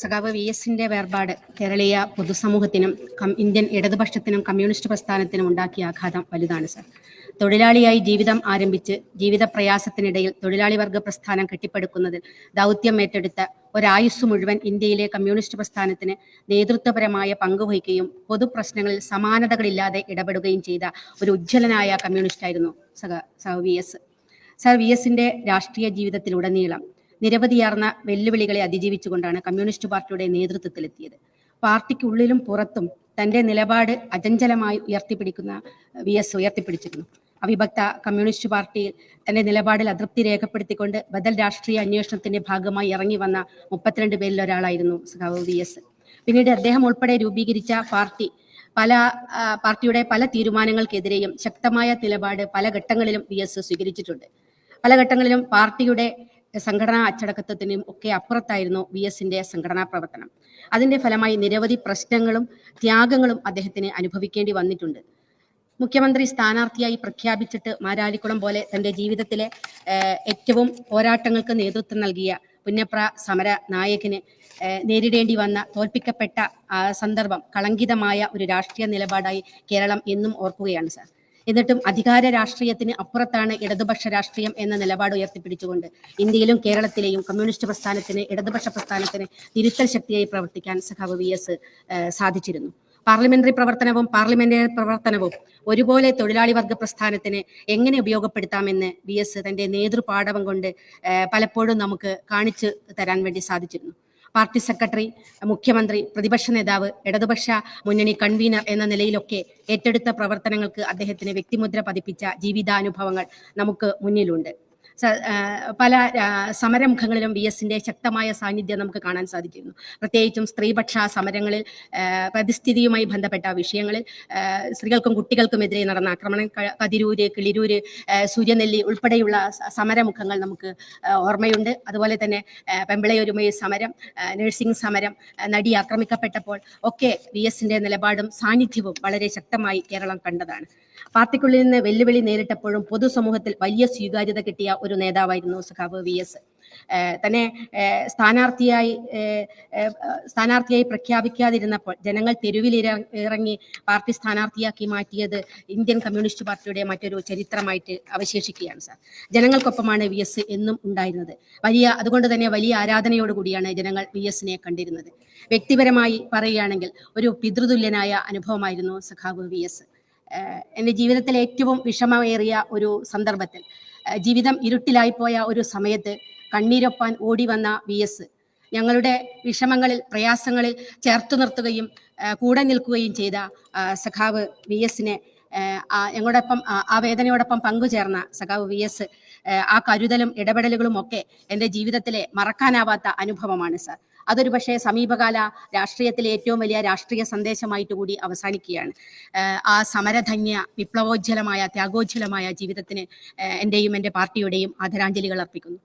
സഖാവ് വി എസിന്റെ വേർപാട് കേരളീയ പൊതുസമൂഹത്തിനും ഇന്ത്യൻ ഇടതുപക്ഷത്തിനും കമ്മ്യൂണിസ്റ്റ് പ്രസ്ഥാനത്തിനും ഉണ്ടാക്കിയ ആഘാതം വലുതാണ് സർ. തൊഴിലാളിയായി ജീവിതം ആരംഭിച്ച് ജീവിത പ്രയാസത്തിനിടയിൽ തൊഴിലാളി വർഗ പ്രസ്ഥാനം കെട്ടിപ്പടുക്കുന്നതിൽ ദൗത്യം ഏറ്റെടുത്ത ഒരായുസ് മുഴുവൻ ഇന്ത്യയിലെ കമ്മ്യൂണിസ്റ്റ് പ്രസ്ഥാനത്തിന് നേതൃത്വപരമായ പങ്കുവഹിക്കുകയും പൊതുപ്രശ്നങ്ങളിൽ സമാനതകളില്ലാതെ ഇടപെടുകയും ചെയ്ത ഒരു ഉജ്ജ്വലനായ കമ്മ്യൂണിസ്റ്റായിരുന്നു സഖ സഖ വി എസ്. സർ വി എസിന്റെ രാഷ്ട്രീയ ജീവിതത്തിലുടനീളം നിരവധിയാർന്ന വെല്ലുവിളികളെ അതിജീവിച്ചുകൊണ്ടാണ് കമ്മ്യൂണിസ്റ്റ് പാർട്ടിയുടെ നേതൃത്വത്തിലെത്തിയത്. പാർട്ടിക്കുള്ളിലും പുറത്തും തന്റെ നിലപാട് അചഞ്ചലമായി ഉയർത്തിപ്പിടിക്കുന്ന വി എസ് ഉയർത്തിപ്പിടിച്ചിരുന്നു. അവിഭക്ത കമ്മ്യൂണിസ്റ്റ് പാർട്ടിയിൽ തന്റെ നിലപാടിൽ അതൃപ്തി രേഖപ്പെടുത്തിക്കൊണ്ട് ബദൽ രാഷ്ട്രീയ അന്വേഷണത്തിന്റെ ഭാഗമായി ഇറങ്ങി വന്ന മുപ്പത്തിരണ്ട് പേരിൽ ഒരാളായിരുന്നു സഖാവ് വി എസ്. പിന്നീട് അദ്ദേഹം ഉൾപ്പെടെ രൂപീകരിച്ച പാർട്ടി പല പാർട്ടിയുടെ പല തീരുമാനങ്ങൾക്കെതിരെയും ശക്തമായ നിലപാട് പല ഘട്ടങ്ങളിലും വി എസ് സ്വീകരിച്ചിട്ടുണ്ട്. പല ഘട്ടങ്ങളിലും പാർട്ടിയുടെ സംഘടനാ അച്ചടക്കത്വത്തിനും ഒക്കെ അപ്പുറത്തായിരുന്നു വി എസിന്റെ സംഘടനാ പ്രവർത്തനം. അതിന്റെ ഫലമായി നിരവധി പ്രശ്നങ്ങളും ത്യാഗങ്ങളും അദ്ദേഹത്തിന് അനുഭവിക്കേണ്ടി വന്നിട്ടുണ്ട്. മുഖ്യമന്ത്രി സ്ഥാനാർത്ഥിയായി പ്രഖ്യാപിച്ചിട്ട് മാരാരിക്കുളം പോലെ തന്റെ ജീവിതത്തിലെ ഏറ്റവും പോരാട്ടങ്ങൾക്ക് നേതൃത്വം നൽകിയ പുന്നപ്ര സമര നായകന് നേരിടേണ്ടി വന്ന തോൽപ്പിക്കപ്പെട്ട സന്ദർഭം കളങ്കിതമായ ഒരു രാഷ്ട്രീയ നിലപാടായി കേരളം എന്നും ഓർക്കുകയാണ് സാർ. എന്നിട്ടും അധികാര രാഷ്ട്രീയത്തിന് അപ്പുറത്താണ് ഇടതുപക്ഷ രാഷ്ട്രീയം എന്ന നിലപാട് ഉയർത്തിപ്പിടിച്ചുകൊണ്ട് ഇന്ത്യയിലും കേരളത്തിലെയും കമ്മ്യൂണിസ്റ്റ് പ്രസ്ഥാനത്തിന് ഇടതുപക്ഷ പ്രസ്ഥാനത്തിന് തിരുത്തൽ ശക്തിയായി പ്രവർത്തിക്കാൻ സഖാവ് വി എസ് സാധിച്ചിരുന്നു. പാർലമെന്ററി പ്രവർത്തനവും പാർലമെന്ററി പ്രവർത്തനവും ഒരുപോലെ തൊഴിലാളി വർഗ പ്രസ്ഥാനത്തിന് എങ്ങനെ ഉപയോഗപ്പെടുത്താമെന്ന് വി എസ് തന്റെ നേതൃപാടവം കൊണ്ട് പലപ്പോഴും നമുക്ക് കാണിച്ചു തരാൻ വേണ്ടി സാധിച്ചിരുന്നു. പാർട്ടി സെക്രട്ടറി മുഖ്യമന്ത്രി പ്രതിപക്ഷ നേതാവ് ഇടതുപക്ഷ മുന്നണി കൺവീനർ എന്ന നിലയിലൊക്കെ ഏറ്റെടുത്ത പ്രവർത്തനങ്ങൾക്ക് അദ്ദേഹത്തിന് വ്യക്തിമുദ്ര പതിപ്പിച്ച ജീവിതാനുഭവങ്ങൾ നമുക്ക് മുന്നിലുണ്ട്. പല സമരമുഖങ്ങളിലും വി എസിന്റെ ശക്തമായ സാന്നിധ്യം നമുക്ക് കാണാൻ സാധിക്കുന്നു. പ്രത്യേകിച്ചും സ്ത്രീപക്ഷ സമരങ്ങളിൽ പ്രതിസ്ഥിതിയുമായി ബന്ധപ്പെട്ട വിഷയങ്ങളിൽ സ്ത്രീകൾക്കും കുട്ടികൾക്കുമെതിരെ നടന്ന ആക്രമണം കതിരൂര് കിളിരൂര് സൂര്യനെല്ലി ഉൾപ്പെടെയുള്ള സമരമുഖങ്ങൾ നമുക്ക് ഓർമ്മയുണ്ട്. അതുപോലെ തന്നെ ആ, സമരം നഴ്സിംഗ് സമരം നടി ആക്രമിക്കപ്പെട്ടപ്പോൾ ഒക്കെ വി എസിന്റെ നിലപാടും സാന്നിധ്യവും വളരെ ശക്തമായി കേരളം കണ്ടതാണ്. പാർട്ടിക്കുള്ളിൽ നിന്ന് വെല്ലുവിളി നേരിട്ടപ്പോഴും പൊതുസമൂഹത്തിൽ വലിയ സ്വീകാര്യത കിട്ടിയ ഒരു നേതാവായിരുന്നു സഖാവ് വി എസ്. തന്നെ സ്ഥാനാർത്ഥിയായി സ്ഥാനാർത്ഥിയായി പ്രഖ്യാപിക്കാതിരുന്നപ്പോൾ ജനങ്ങൾ തെരുവിൽ ഇറങ്ങി പാർട്ടി സ്ഥാനാർത്ഥിയാക്കി മാറ്റിയത് ഇന്ത്യൻ കമ്മ്യൂണിസ്റ്റ് പാർട്ടിയുടെ മറ്റൊരു ചരിത്രമായിട്ട് അവശേഷിക്കുകയാണ് സാർ. ജനങ്ങൾക്കൊപ്പമാണ് വി എസ് എന്നും ഉണ്ടായിരുന്നത്. വലിയ അതുകൊണ്ട് തന്നെ വലിയ ആരാധനയോടുകൂടിയാണ് ജനങ്ങൾ വി എസിനെ കണ്ടിരുന്നത്. വ്യക്തിപരമായി പറയുകയാണെങ്കിൽ ഒരു പിതൃതുല്യനായ അനുഭവമായിരുന്നു സഖാവ് വി എസ്. എന്റെ ജീവിതത്തിലെ ഏറ്റവും വിഷമമേറിയ ഒരു സന്ദർഭത്തിൽ ജീവിതം ഇരുട്ടിലായിപ്പോയ ഒരു സമയത്ത് കണ്ണീരൊപ്പാൻ ഓടി വന്ന വി എസ്. ഞങ്ങളുടെ വിഷമങ്ങളിൽ പ്രയാസങ്ങളിൽ ചേർത്ത് നിർത്തുകയും കൂടെ നിൽക്കുകയും ചെയ്ത സഖാവ് വി എസിനെ ഞങ്ങളോടൊപ്പം ആ വേദനയോടൊപ്പം പങ്കുചേർന്ന സഖാവ് വി എസ് ആ കരുതലും ഇടപെടലുകളും ഒക്കെ എന്റെ ജീവിതത്തിലെ മറക്കാനാവാത്ത അനുഭവമാണ് സാർ. അതൊരു പക്ഷേ സമീപകാല രാഷ്ട്രീയത്തിലെ ഏറ്റവും വലിയ രാഷ്ട്രീയ സന്ദേശമായിട്ട് കൂടി അവസാനിക്കുകയാണ്. ആ സമരധന്യ വിപ്ലവോജ്വലമായ ത്യാഗോജ്വലമായ ജീവിതത്തിന് എന്റെയും എന്റെ പാർട്ടിയുടെയും ആദരാഞ്ജലികൾ അർപ്പിക്കുന്നു.